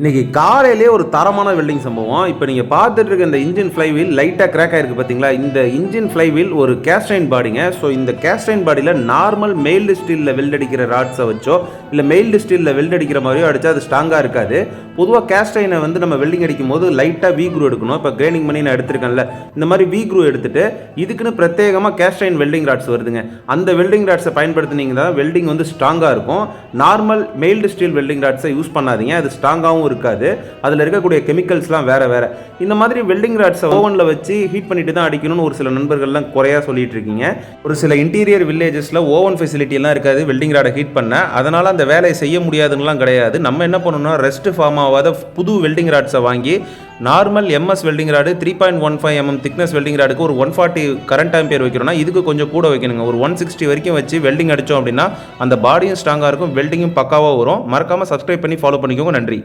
இன்னைக்கு காலையிலே ஒரு தரமான வெல்டிங் சம்பவம். இப்போ நீங்கள் பார்த்துட்டு இருக்க இந்த இன்ஜின் ஃப்ளைவீல் லைட்டாக கிராக் ஆயிருக்கு பார்த்தீங்களா இந்த இன்ஜின் ஃப்ளைவீல் ஒரு கேஸ்டைன் பாடிங்க ஸோ இந்த கேஸ்டைன் பாடியில் நார்மல் மெயில்டு ஸ்டீலில் வெல்ட் அடிக்கிற ராட்ஸை வச்சோ இல்லை மெயில்டு ஸ்டீலில் வெல்ட் அடிக்கிற மாதிரியோ அடித்தா அது ஸ்ட்ராங்காக இருக்காது. பொதுவாக கேஸ்டைனை வந்து நம்ம வெல்டிங் அடிக்கும் போது லைட்டாக வீ குரூ எடுக்கணும். இப்போ கிரைனிங் பண்ணி நான் எடுத்திருக்கேன்ல இந்த மாதிரி வீ குரூ எடுத்துட்டு இதுக்குன்னு பிரத்யேகமாக கேஸ்டைன் வெல்டிங் ராட்ஸ் வருதுங்க. அந்த வெல்டிங் ராட்ஸை பயன்படுத்தினீங்கன்னா வெல்டிங் வந்து ஸ்ட்ராங்காக இருக்கும். நார்மல் மெயில்டு ஸ்டீல் வெல்டிங் ராட்ஸை யூஸ் பண்ணாதீங்க. அது ஸ்ட்ராங்காகவும் இருக்காது. அதில் இருக்கக்கூடிய கெமிக்கல்ஸ்லாம் வேற வேற. இந்த மாதிரி வெல்டிங் ராட்ஸை ஓவனில் வச்சு ஹீட் பண்ணிட்டு தான் அடிக்கணும்னு ஒரு சில நண்பர்கள்லாம் குறையா சொல்லிட்டு இருக்கீங்க. ஒரு சில இன்டீரியர் வில்லேஜஸில் ஓவன் ஃபெசிலிட்டி எல்லாம் இருக்காது வெல்டிங் ராடை ஹீட் பண்ண. அதனால் அந்த வேலையை செய்ய முடியாதுன்னெலாம் கிடையாது. நம்ம என்ன பண்ணணும்னா ரெஸ்ட் ஃபார்ம் ஆகாத புது வெல்டிங் ராட்ஸை வாங்கி normal MS welding rod three point one five MM thickness welding ராடுக்கு ஒரு ஒன் ஃபார்ட்டி கரண்ட் ஆம்பியர் வைக்கிறோம்னா இதுக்கு கொஞ்சம் கூட வைக்கணுங்க. ஒரு ஒன் சிக்ஸ்டி வரைக்கும் வச்சு வெல்டிங் அடித்தோம் அப்படின்னா அந்த பாடியும் ஸ்ட்ராங்காக இருக்கும் வெல்டிங்கும் பக்காவாக வரும். மறக்காமல் சப்ஸ்கிரைப் பண்ணி ஃபாலோ பண்ணிக்கோங்க. நன்றி.